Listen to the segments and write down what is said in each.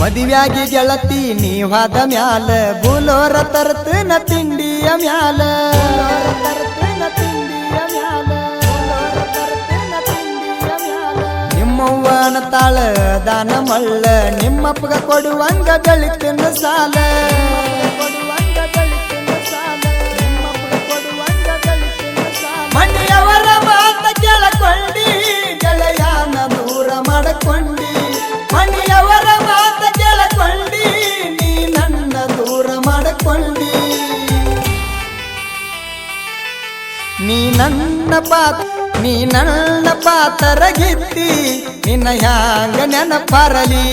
ಮದುವ್ಯಾಗಿ ಗೆಳತಿ ನೀವಾದ ಮ್ಯಾಲ. ಬುಲೋರ ತರ್ತನ ತಿಂಡಿಯ ಮ್ಯಾಲ. ನಿಮ್ಮವ್ವನ ತಾಳ ದಾನ ಮಳ್ಳ, ನಿಮ್ಮಪ್ಪಗ ಕೊಡುವಂಗ ಬೆಳಿತಿನ ಸಾಲ. ಪಾತ್ ನೀ ನನ್ನ ಪಾತರಗಿತ್ತಿ ನಿನ್ನ ಹ್ಯಾಂಗ ನೆನಪರಲಿ?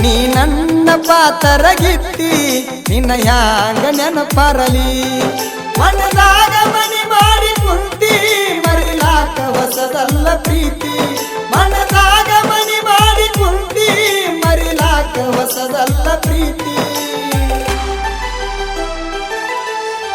ನೀ ನನ್ನ ಪಾತರಗಿತ್ತಿ ನಿನ್ನ ಹ್ಯಾಂಗ ನೆನಪರಲಿ? ಮನದಾಗ ಮನಿ ಮಾಡಿ ಕುಂತಿ, ಮರಿಲಾಕ ಹೊಸದಲ್ಲ ಪ್ರೀತಿ. ಮನದಾಗ ಮನಿ ಮಾಡಿ ಕುಂತಿ, ಮರಿಲಾಕ ಹೊಸದಲ್ಲ ಪ್ರೀತಿ.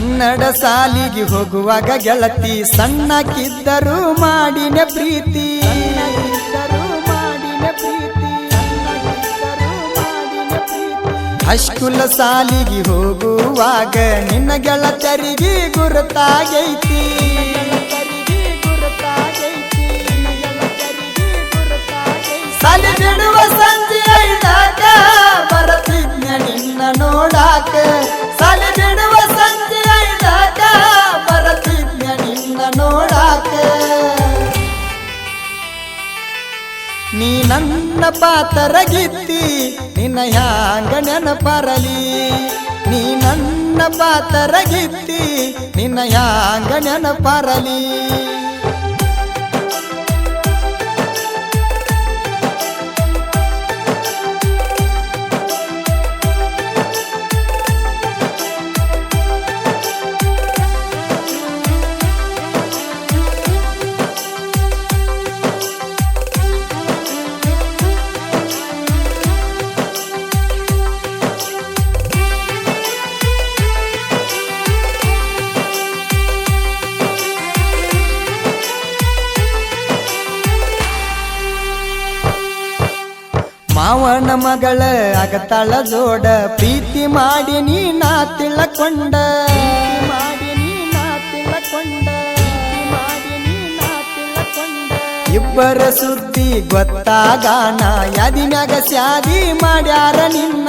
ಕನ್ನಡ ಸಾಲಿಗೆ ಹೋಗುವಾಗ ಗೆಳತಿ ಸಣ್ಣಕ್ಕಿದ್ದರೂ ಮಾಡಿನ ಪ್ರೀತಿ. ಅಶ್ಕುಲ ಸಾಲಿಗೆ ಹೋಗುವಾಗ ನಿನ್ನ ಗೆಳತರಿಗೆ ಗುರುತಾಗೈತಿ. ಸಾಲಿ ಸಂಜೆ ಐದಾಗ ಬರತಿದ್ನ ನಿನ್ನ ನೋಡಾಕ. ನನ್ನ ಪಾತರಗಿತ್ತಿ ನಿನ್ನ ಹ್ಯಾಂಗ ನೆನಪರಲಿ ನೀ ನನ್ನ ಪಾತರಗಿತ್ತಿ ನಿನ್ನ ಹ್ಯಾಂಗ ನೆನಪರಲಿ ಮಗಳ ಅಗತಾಳ ಜೋಡ, ಪ್ರೀತಿ ಮಾಡಿ ನೀ ನಾ ತಿಳಕೊಂಡ. ಮಾಡಿ ನೀ ನಾ ಇಬ್ಬರ ಸುದ್ದಿ ಗೊತ್ತಾಗಾನ ಯಾದಿ ಮ್ಯಾಗ ಸ್ಯಾದಿ ಮಾಡ್ಯಾರ ನಿನ್ನ.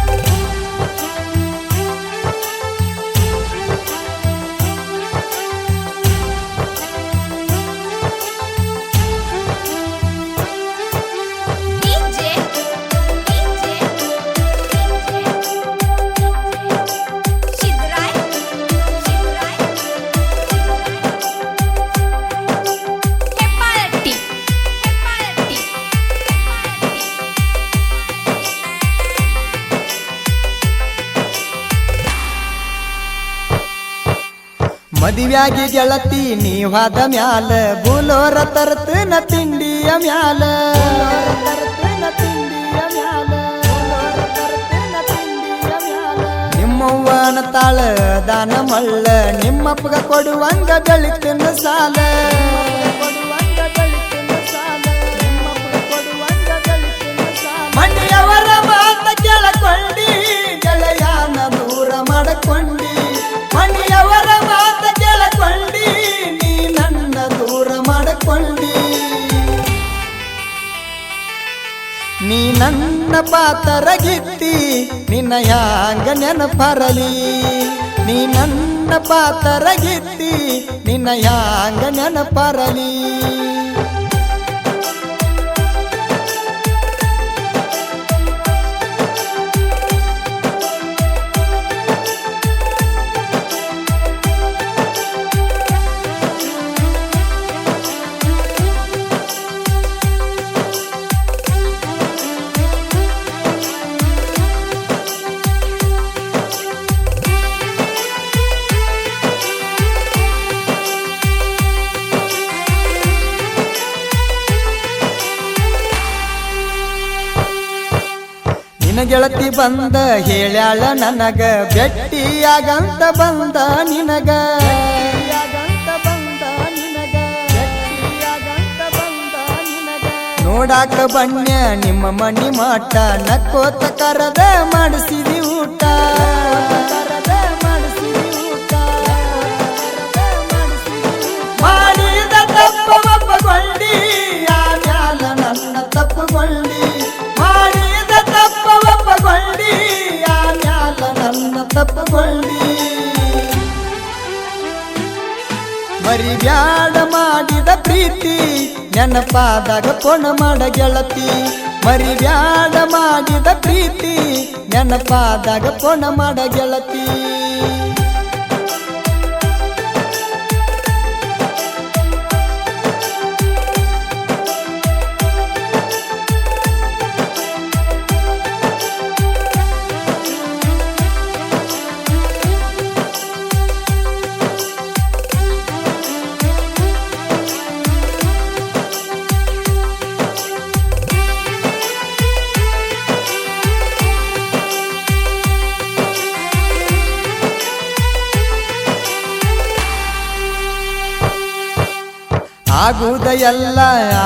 ಮದುವ್ಯಾಗಿ ಗೆಳತಿ, ನೀವಾದ ಮ್ಯಾಲ. ಬುಲೋರ ತರ್ತನ ತಿಂಡಿಯ ಮ್ಯಾಲ. ನಿಮ್ಮವ್ವನ ತಾಳ, ದಾನ ಮಳ್ಳ. ನಿಮ್ಮಪ್ಪಗ ಕೊಡುವಂಗ ಬೆಳಿತಿನ ಸಾಲ. ಮನೆಯವರ ಮಾತ ಕೇಳಕೊಂಡಿ, ಗೆಳೆಯನ ದೂರ ಮಾಡಿಕೊಂಡ. ನನ್ನ ಪಾತರಗಿತ್ತಿ ನಿನ್ನ ಯಾಂಗ ನೆನಪರಲಿ ನೀ ನನ್ನ ಪಾತರಗಿತ್ತಿ ನಿನ್ನ ಯಾಂಗ ನೆನಪರಲಿ ಗೆಳತಿ ಬಂದ ಹೇಳ್ಯಾಳ ನನಗ ಬೆಟ್ಟಿಯಾಗಂತ ಬಂದ ನಿನಗ. ನೋಡಾಕ ಬಣ್ಣ, ನಿಮ್ಮ ಮನಿ ಮಾಟ ನಕ್ಕೋತ ಕರದ ಮಾಡಿಸಿದಿ ಊಟ ಮರಿ ಮರಿಬ್ಯಾಡ ಮಾಡಿದ ಪ್ರೀತಿ, ನೆನಪಾದಾಗ ಕೊಣ ಮಾಡ ಗೆಳತಿ. ಮರಿಬ್ಯಾಡ ಮಾಡಿದ ಪ್ರೀತಿ, ನೆನಪಾದಾಗ ಕೊಣ ಮಾಡ ಗೆಳತಿ. ಆಗುದ ಎಲ್ಲ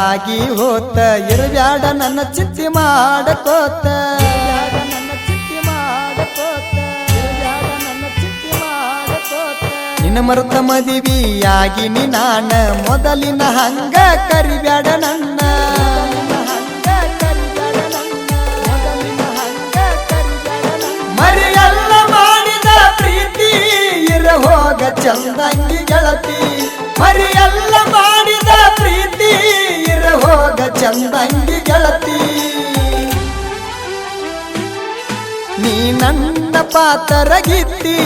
ಆಗಿ ಹೋತ. ಇರಬ್ಯಾಡ ನನ್ನ ಚಿತ್ತಿ ಮಾಡಕೋತ. ನನ್ನ ನನ್ನ ನಿನ್ನ ಮರುತ ಮದಿವಿಯಾಗಿ ನಾನ ಮೊದಲಿನ ಹಂಗ ಕರಿಬ್ಯಾಡ ನನ್ನ. ಮರಿಯಲ್ಲ ಮಾಡಿದ ಪ್ರೀತಿ ಇರ ಹೋಗ ಚಂದಂಗಿ ಗೆಳತಿ. ಮರಿಯಲ್ಲ ಪ್ರೀತಿ ಹೋಗ ಚಂದಂಗಿ ಗೆಳತಿ. ನೀ ನನ್ನ ಪಾತರಗಿತ್ತಿ,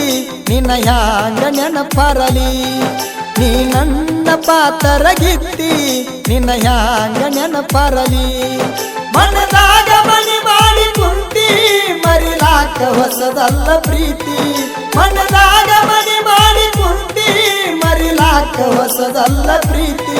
ನಿನ್ನ ಹ್ಯಾಂಗ ನೆನಪರಲಿ. ನೀ ನನ್ನ ಪಾತರಗಿತ್ತಿ, ನಿನ್ನ ಹ್ಯಾಂಗ ನೆನಪರಲಿ. ಮನದಾಗ ಮನಿ ಮಾಡಿ ಕುಂತಿ, ಮರಿಲಾಕ ಹೊಸದಲ್ಲ ಪ್ರೀತಿ. ಮನದಾಗ ಮನಿ ಮಾಡಿ ಕುಂತಿ, ಮರಿಲಾಕ ಹೊಸದಲ್ಲ ಪ್ರೀತಿ.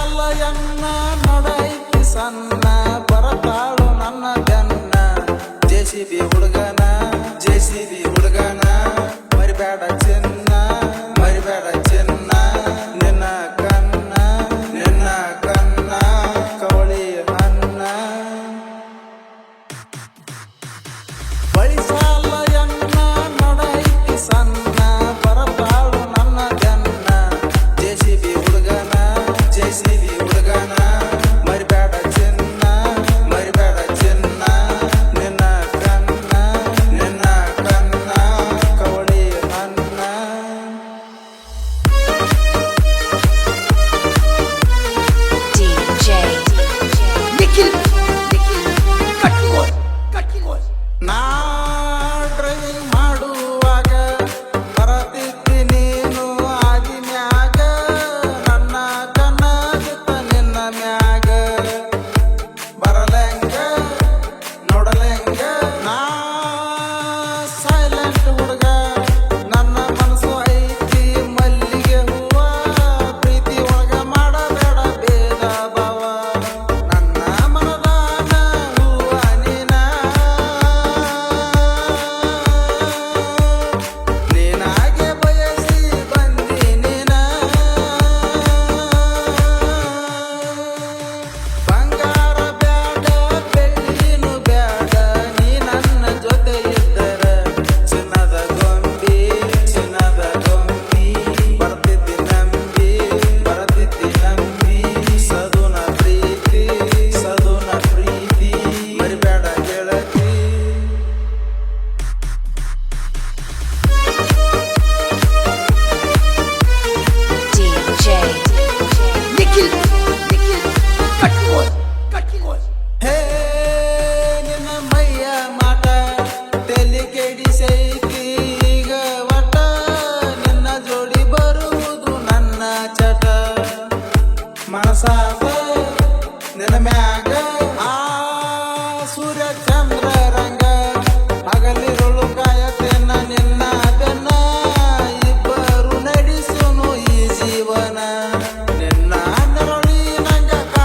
சல்லையண்ணா நடை சன்ன